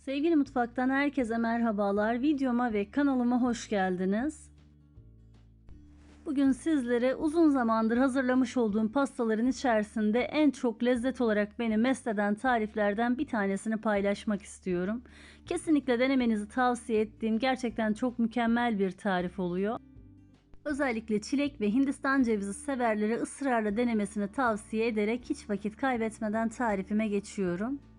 Sevgili mutfaktan herkese merhabalar. Videoma ve kanalıma hoş geldiniz. Bugün sizlere uzun zamandır hazırlamış olduğum pastaların içerisinde en çok lezzet olarak beni mest tariflerden bir tanesini paylaşmak istiyorum. Kesinlikle denemenizi tavsiye ettiğim gerçekten çok mükemmel bir tarif oluyor. Özellikle çilek ve Hindistan cevizi severlere ısrarla denemesini tavsiye ederek hiç vakit kaybetmeden tarifime geçiyorum.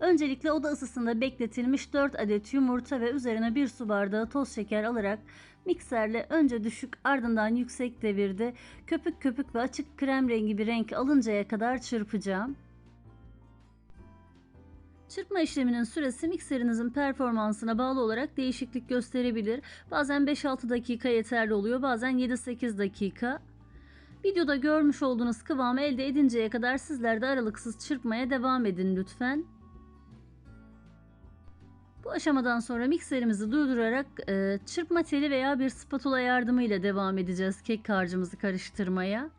Öncelikle oda ısısında bekletilmiş 4 adet yumurta ve üzerine 1 su bardağı toz şeker alarak mikserle önce düşük ardından yüksek devirde köpük köpük ve açık krem rengi bir renk alıncaya kadar çırpacağım. Çırpma işleminin süresi mikserinizin performansına bağlı olarak değişiklik gösterebilir. Bazen 5-6 dakika yeterli oluyor, bazen 7-8 dakika. Videoda görmüş olduğunuz kıvamı elde edinceye kadar sizler de aralıksız çırpmaya devam edin lütfen. Bu aşamadan sonra mikserimizi durdurarak e, çırpma teli veya bir spatula yardımıyla devam edeceğiz kek harcımızı karıştırmaya.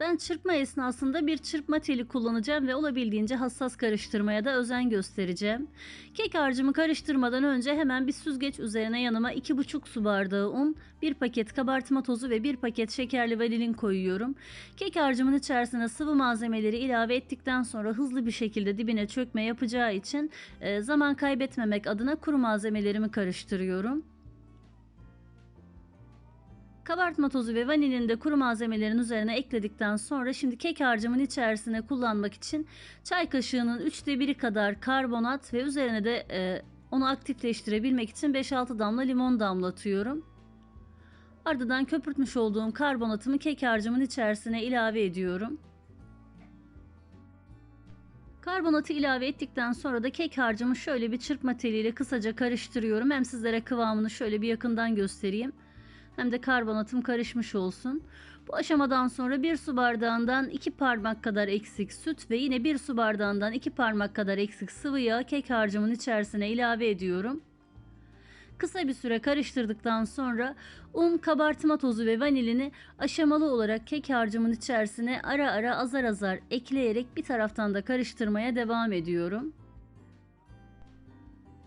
Ben çırpma esnasında bir çırpma teli kullanacağım ve olabildiğince hassas karıştırmaya da özen göstereceğim. Kek harcımı karıştırmadan önce hemen bir süzgeç üzerine yanıma 2,5 su bardağı un, 1 paket kabartma tozu ve 1 paket şekerli vanilin koyuyorum. Kek harcımın içerisine sıvı malzemeleri ilave ettikten sonra hızlı bir şekilde dibine çökme yapacağı için e, zaman kaybetmemek adına kuru malzemelerimi karıştırıyorum. Kabartma tozu ve vanilini de kuru malzemelerin üzerine ekledikten sonra şimdi kek harcımın içerisine kullanmak için çay kaşığının 3'te 1'i kadar karbonat ve üzerine de e, onu aktifleştirebilmek için 5-6 damla limon damlatıyorum. Ardından köpürtmüş olduğum karbonatımı kek harcımın içerisine ilave ediyorum. Karbonatı ilave ettikten sonra da kek harcımı şöyle bir çırpma teliyle kısaca karıştırıyorum. Hem sizlere kıvamını şöyle bir yakından göstereyim hem de karbonatım karışmış olsun. Bu aşamadan sonra bir su bardağından 2 parmak kadar eksik süt ve yine bir su bardağından 2 parmak kadar eksik sıvı yağ kek harcımın içerisine ilave ediyorum. Kısa bir süre karıştırdıktan sonra un, kabartma tozu ve vanilini aşamalı olarak kek harcımın içerisine ara ara azar azar ekleyerek bir taraftan da karıştırmaya devam ediyorum.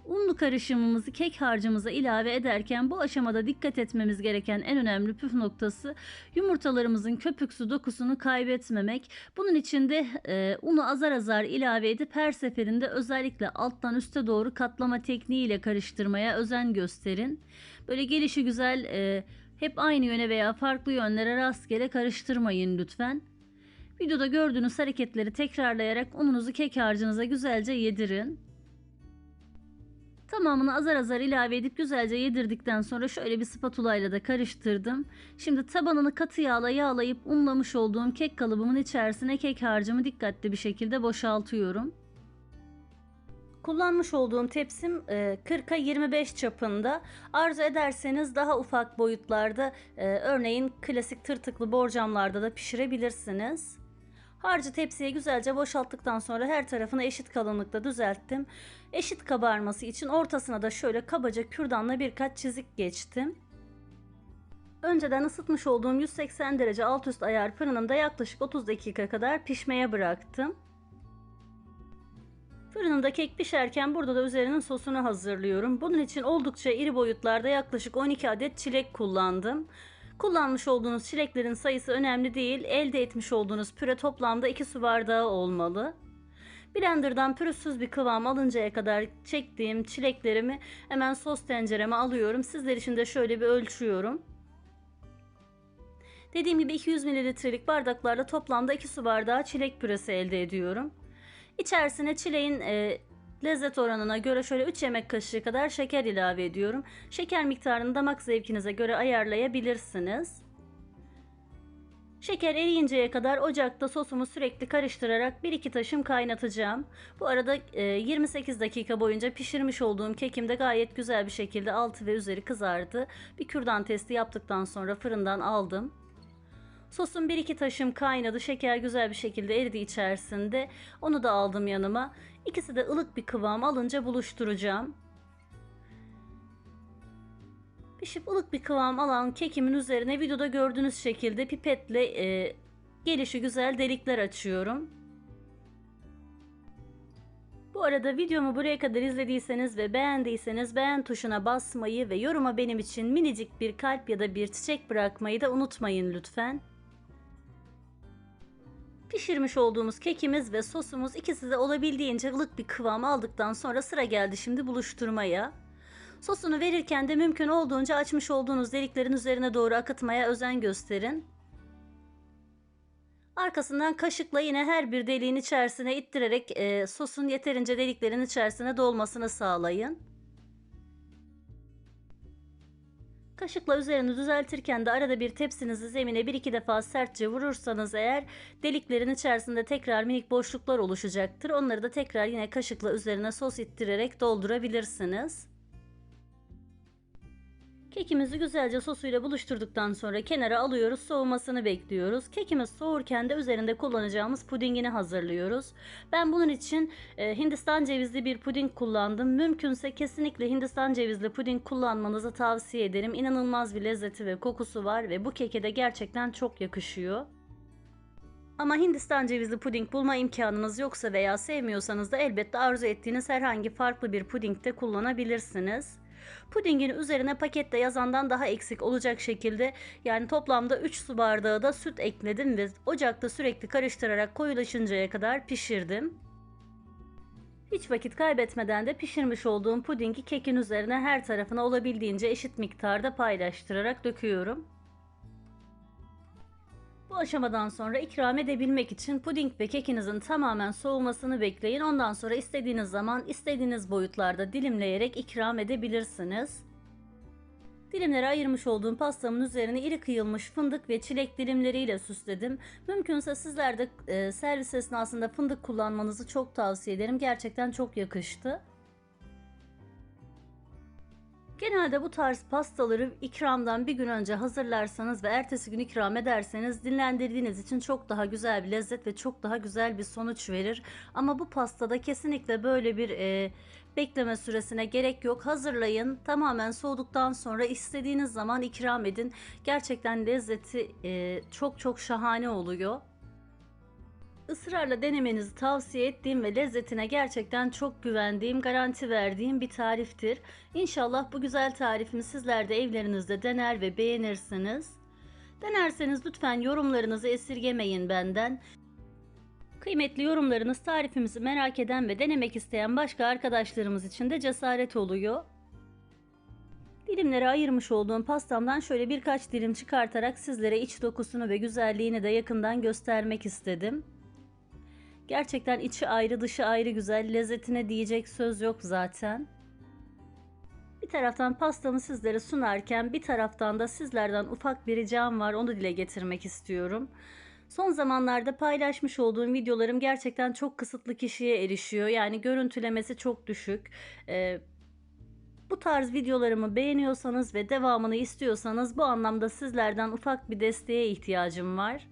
Unlu karışımımızı kek harcımıza ilave ederken bu aşamada dikkat etmemiz gereken en önemli püf noktası yumurtalarımızın köpüksü dokusunu kaybetmemek. Bunun için de e, unu azar azar ilave edip her seferinde özellikle alttan üste doğru katlama tekniğiyle karıştırmaya özen gösterin. Böyle gelişi güzel e, hep aynı yöne veya farklı yönlere rastgele karıştırmayın lütfen. Videoda gördüğünüz hareketleri tekrarlayarak ununuzu kek harcınıza güzelce yedirin. Tamamını azar azar ilave edip güzelce yedirdikten sonra şöyle bir spatula ile de karıştırdım. Şimdi tabanını katı yağla yağlayıp unlamış olduğum kek kalıbımın içerisine kek harcımı dikkatli bir şekilde boşaltıyorum. Kullanmış olduğum tepsim 40'a 25 çapında. Arzu ederseniz daha ufak boyutlarda örneğin klasik tırtıklı borcamlarda da pişirebilirsiniz. Harcı tepsiye güzelce boşalttıktan sonra her tarafını eşit kalınlıkta düzelttim. Eşit kabarması için ortasına da şöyle kabaca kürdanla birkaç çizik geçtim. Önceden ısıtmış olduğum 180 derece alt üst ayar fırınımda yaklaşık 30 dakika kadar pişmeye bıraktım. Fırınımda kek pişerken burada da üzerinin sosunu hazırlıyorum. Bunun için oldukça iri boyutlarda yaklaşık 12 adet çilek kullandım. Kullanmış olduğunuz çileklerin sayısı önemli değil. Elde etmiş olduğunuz püre toplamda 2 su bardağı olmalı. Blender'dan pürüzsüz bir kıvam alıncaya kadar çektiğim çileklerimi hemen sos tencereme alıyorum. Sizler için de şöyle bir ölçüyorum. Dediğim gibi 200 mililitrelik bardaklarda toplamda 2 su bardağı çilek püresi elde ediyorum. İçerisine çileğin e, Lezzet oranına göre şöyle 3 yemek kaşığı kadar şeker ilave ediyorum. Şeker miktarını damak zevkinize göre ayarlayabilirsiniz. Şeker eriyinceye kadar ocakta sosumu sürekli karıştırarak 1-2 taşım kaynatacağım. Bu arada 28 dakika boyunca pişirmiş olduğum kekim de gayet güzel bir şekilde altı ve üzeri kızardı. Bir kürdan testi yaptıktan sonra fırından aldım. Sosum bir iki taşım kaynadı. Şeker güzel bir şekilde eridi içerisinde. Onu da aldım yanıma. İkisi de ılık bir kıvam alınca buluşturacağım. Pişip ılık bir kıvam alan kekimin üzerine videoda gördüğünüz şekilde pipetle e, gelişi güzel delikler açıyorum. Bu arada videomu buraya kadar izlediyseniz ve beğendiyseniz beğen tuşuna basmayı ve yoruma benim için minicik bir kalp ya da bir çiçek bırakmayı da unutmayın lütfen. Pişirmiş olduğumuz kekimiz ve sosumuz ikisi de olabildiğince ılık bir kıvam aldıktan sonra sıra geldi şimdi buluşturmaya. Sosunu verirken de mümkün olduğunca açmış olduğunuz deliklerin üzerine doğru akıtmaya özen gösterin. Arkasından kaşıkla yine her bir deliğin içerisine ittirerek e, sosun yeterince deliklerin içerisine dolmasını sağlayın. Kaşıkla üzerini düzeltirken de arada bir tepsinizi zemine bir iki defa sertçe vurursanız eğer deliklerin içerisinde tekrar minik boşluklar oluşacaktır. Onları da tekrar yine kaşıkla üzerine sos ittirerek doldurabilirsiniz. Kekimizi güzelce sosuyla buluşturduktan sonra kenara alıyoruz, soğumasını bekliyoruz. Kekimiz soğurken de üzerinde kullanacağımız pudingini hazırlıyoruz. Ben bunun için e, Hindistan cevizli bir puding kullandım. Mümkünse kesinlikle Hindistan cevizli puding kullanmanızı tavsiye ederim. İnanılmaz bir lezzeti ve kokusu var ve bu keke de gerçekten çok yakışıyor. Ama Hindistan cevizli puding bulma imkanınız yoksa veya sevmiyorsanız da elbette arzu ettiğiniz herhangi farklı bir puding de kullanabilirsiniz. Pudingin üzerine pakette yazandan daha eksik olacak şekilde yani toplamda 3 su bardağı da süt ekledim ve ocakta sürekli karıştırarak koyulaşıncaya kadar pişirdim. Hiç vakit kaybetmeden de pişirmiş olduğum pudingi kekin üzerine her tarafına olabildiğince eşit miktarda paylaştırarak döküyorum. Bu aşamadan sonra ikram edebilmek için puding ve kekinizin tamamen soğumasını bekleyin. Ondan sonra istediğiniz zaman istediğiniz boyutlarda dilimleyerek ikram edebilirsiniz. Dilimlere ayırmış olduğum pastamın üzerine iri kıyılmış fındık ve çilek dilimleriyle süsledim. Mümkünse sizler de e, servis esnasında fındık kullanmanızı çok tavsiye ederim. Gerçekten çok yakıştı. Genelde bu tarz pastaları ikramdan bir gün önce hazırlarsanız ve ertesi gün ikram ederseniz dinlendirdiğiniz için çok daha güzel bir lezzet ve çok daha güzel bir sonuç verir. Ama bu pastada kesinlikle böyle bir e, bekleme süresine gerek yok. Hazırlayın. Tamamen soğuduktan sonra istediğiniz zaman ikram edin. Gerçekten lezzeti e, çok çok şahane oluyor ısrarla denemenizi tavsiye ettiğim ve lezzetine gerçekten çok güvendiğim, garanti verdiğim bir tariftir. İnşallah bu güzel tarifimi sizler de evlerinizde dener ve beğenirsiniz. Denerseniz lütfen yorumlarınızı esirgemeyin benden. Kıymetli yorumlarınız tarifimizi merak eden ve denemek isteyen başka arkadaşlarımız için de cesaret oluyor. Dilimlere ayırmış olduğum pastamdan şöyle birkaç dilim çıkartarak sizlere iç dokusunu ve güzelliğini de yakından göstermek istedim. Gerçekten içi ayrı dışı ayrı güzel. Lezzetine diyecek söz yok zaten. Bir taraftan pastamı sizlere sunarken bir taraftan da sizlerden ufak bir ricam var. Onu dile getirmek istiyorum. Son zamanlarda paylaşmış olduğum videolarım gerçekten çok kısıtlı kişiye erişiyor. Yani görüntülemesi çok düşük. Ee, bu tarz videolarımı beğeniyorsanız ve devamını istiyorsanız bu anlamda sizlerden ufak bir desteğe ihtiyacım var.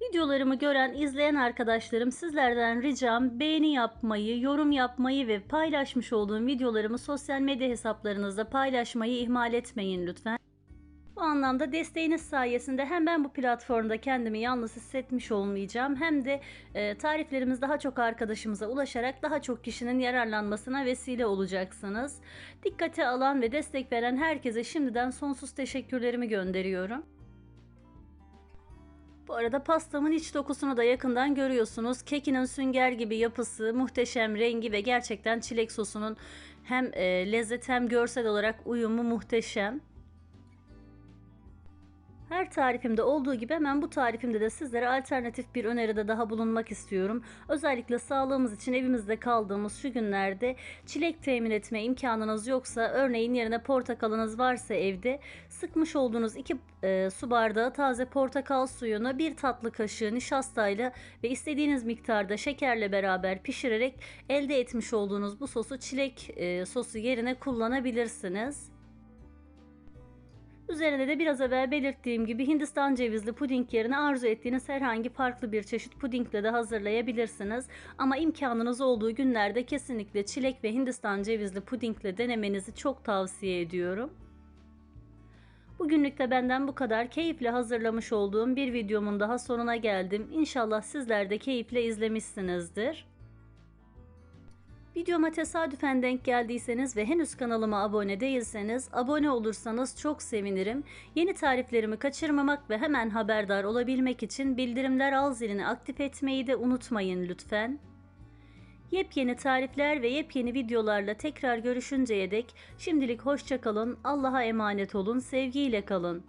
Videolarımı gören, izleyen arkadaşlarım sizlerden ricam beğeni yapmayı, yorum yapmayı ve paylaşmış olduğum videolarımı sosyal medya hesaplarınızda paylaşmayı ihmal etmeyin lütfen. Bu anlamda desteğiniz sayesinde hem ben bu platformda kendimi yalnız hissetmiş olmayacağım hem de e, tariflerimiz daha çok arkadaşımıza ulaşarak daha çok kişinin yararlanmasına vesile olacaksınız. Dikkate alan ve destek veren herkese şimdiden sonsuz teşekkürlerimi gönderiyorum. Bu arada pastamın iç dokusunu da yakından görüyorsunuz. Kekinin sünger gibi yapısı, muhteşem rengi ve gerçekten çilek sosunun hem e, lezzet hem görsel olarak uyumu muhteşem. Her tarifimde olduğu gibi hemen bu tarifimde de sizlere alternatif bir öneride daha bulunmak istiyorum. Özellikle sağlığımız için evimizde kaldığımız şu günlerde çilek temin etme imkanınız yoksa örneğin yerine portakalınız varsa evde sıkmış olduğunuz 2 e, su bardağı taze portakal suyunu bir tatlı kaşığı nişastayla ve istediğiniz miktarda şekerle beraber pişirerek elde etmiş olduğunuz bu sosu çilek e, sosu yerine kullanabilirsiniz. Üzerine de biraz evvel belirttiğim gibi Hindistan cevizli puding yerine arzu ettiğiniz herhangi farklı bir çeşit pudingle de hazırlayabilirsiniz. Ama imkanınız olduğu günlerde kesinlikle çilek ve Hindistan cevizli pudingle denemenizi çok tavsiye ediyorum. Bugünlük de benden bu kadar keyifle hazırlamış olduğum bir videomun daha sonuna geldim. İnşallah sizler de keyifle izlemişsinizdir. Videoma tesadüfen denk geldiyseniz ve henüz kanalıma abone değilseniz abone olursanız çok sevinirim. Yeni tariflerimi kaçırmamak ve hemen haberdar olabilmek için bildirimler al zilini aktif etmeyi de unutmayın lütfen. Yepyeni tarifler ve yepyeni videolarla tekrar görüşünceye dek şimdilik hoşça kalın, Allah'a emanet olun, sevgiyle kalın.